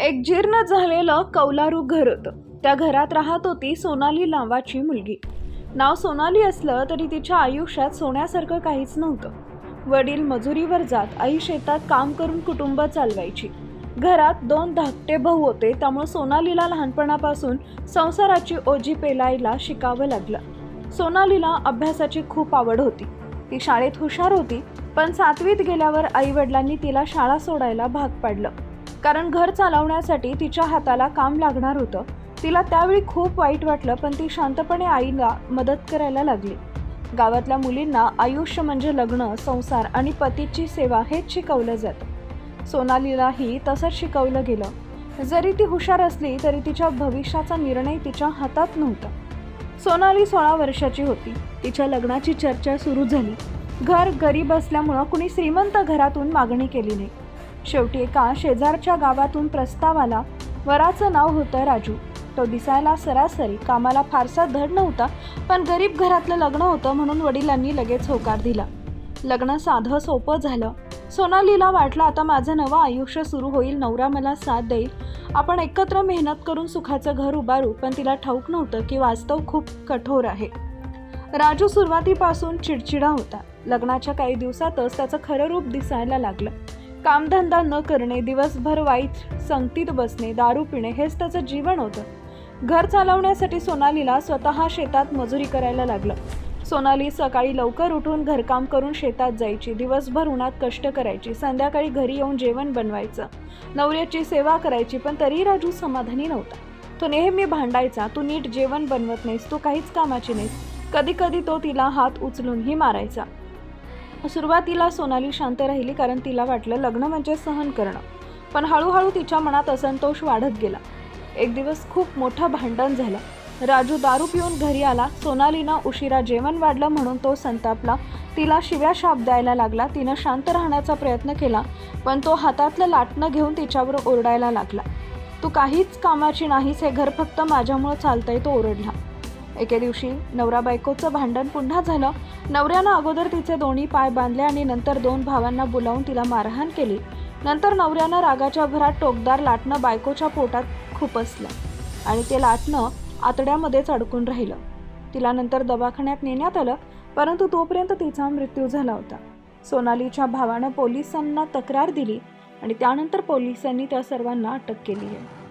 एक जीर्ण झालेलं कौलारू घर होतं. त्या घरात राहत होती सोनाली नावाची मुलगी. नाव सोनाली असलं तरी तिच्या आयुष्यात सोन्यासारखं काहीच नव्हतं. वडील मजुरीवर जात आई शेतात काम करून कुटुंब चालवायची. घरात दोन धाकटे भाऊ होते त्यामुळे सोनालीला लहानपणापासून संसाराची ओझी पेलायला शिकावं लागलं. सोनालीला अभ्यासाची खूप आवड होती. ती शाळेत हुशार होती पण सातवीत गेल्यावर आई वडिलांनी तिला शाळा सोडायला भाग पाडलं. कारण घर चालवण्यासाठी तिच्या हाताला काम लागणार होतं. तिला त्यावेळी खूप वाईट वाटलं पण ती शांतपणे आईला मदत करायला लागली. गावातल्या मुलींना आयुष्य म्हणजे लग्न संसार आणि पतीची सेवा हेच शिकवलं जातं. सोनालीलाही तसंच शिकवलं गेलं. जरी ती हुशार असली तरी तिच्या भविष्याचा निर्णय तिच्या हातात नव्हता. सोनाली सोळा वर्षाची होती. तिच्या लग्नाची चर्चा सुरू झाली. घर गरीब असल्यामुळं कुणी श्रीमंत घरातून मागणी केली नाही. शेवटी एका शेजारच्या गावातून प्रस्ताव आला वराचं नाव होतं राजू. तो दिसायला सरासरी कामाला फारसा धड नव्हता पण गरीब घरातलं लग्न होतं म्हणून वडिलांनी लगेच होकार दिला. लग्न साधं सोपं झालं. सोनालीला वाटलं आता माझं नवं आयुष्य सुरू होईल नवरा मला साथ देईल. आपण एकत्र मेहनत करून सुखाचं घर उभारू पण तिला ठाऊक नव्हतं की वास्तव खूप कठोर आहे. राजू सुरुवातीपासून चिडचिडा होता. लग्नाच्या काही दिवसातच त्याचं खरं रूप दिसायला लागलं. कामधंदा न करणे दिवसभर वाईट संगतीत बसणे दारू पिणे हेच त्याचं जीवन होतं. घर चालवण्यासाठी सोनालीला स्वतः शेतात मजुरी करायला लागलं. सोनाली सकाळी लवकर उठून घरकाम करून शेतात जायची दिवसभर उन्हात कष्ट करायची संध्याकाळी घरी येऊन जेवण बनवायचं. नवऱ्याची सेवा करायची पण तरी राजू समाधानी नव्हता. तो नेहमी भांडायचा तू नीट जेवण बनवत नाहीस तू काहीच कामाची नाहीस. कधी कधी तो तिला हात उचलूनही मारायचा. सुरुवातीला सोनाली शांत राहिली कारण तिला वाटलं लग्न म्हणजे सहन करणं. पण हळूहळू तिच्या मनात असंतोष वाढत गेला. एक दिवस खूप मोठं भांडण झालं. राजू दारू पिऊन घरी आला. सोनालीनं उशिरा जेवण वाढलं म्हणून तो संतापला. तिला शिव्या शाप द्यायला लागला. तिनं शांत राहण्याचा प्रयत्न केला पण तो हातातलं लाटणं घेऊन तिच्यावर ओरडायला लागला. तू काहीच कामाची नाहीस हे घर फक्त माझ्यामुळं चालतंय तो ओरडला. एके दिवशी नवरा बायकोचं भांडण पुन्हा झालं. नवऱ्यानं अगोदर तिचे दोन्ही पाय बांधले आणि नंतर दोन भावांना बोलावून तिला मारहाण केली. नंतर नवऱ्यानं रागाच्या भरात टोकदार लाटणं बायकोच्या पोटात खुपसलं आणि ते लाटणं आतड्यामध्येच अडकून राहिलं. तिला नंतर दवाखान्यात नेण्यात आलं परंतु तोपर्यंत तिचा मृत्यू झाला होता. सोनालीच्या भावानं पोलिसांना तक्रार दिली आणि त्यानंतर पोलिसांनी त्या सर्वांना अटक केली आहे.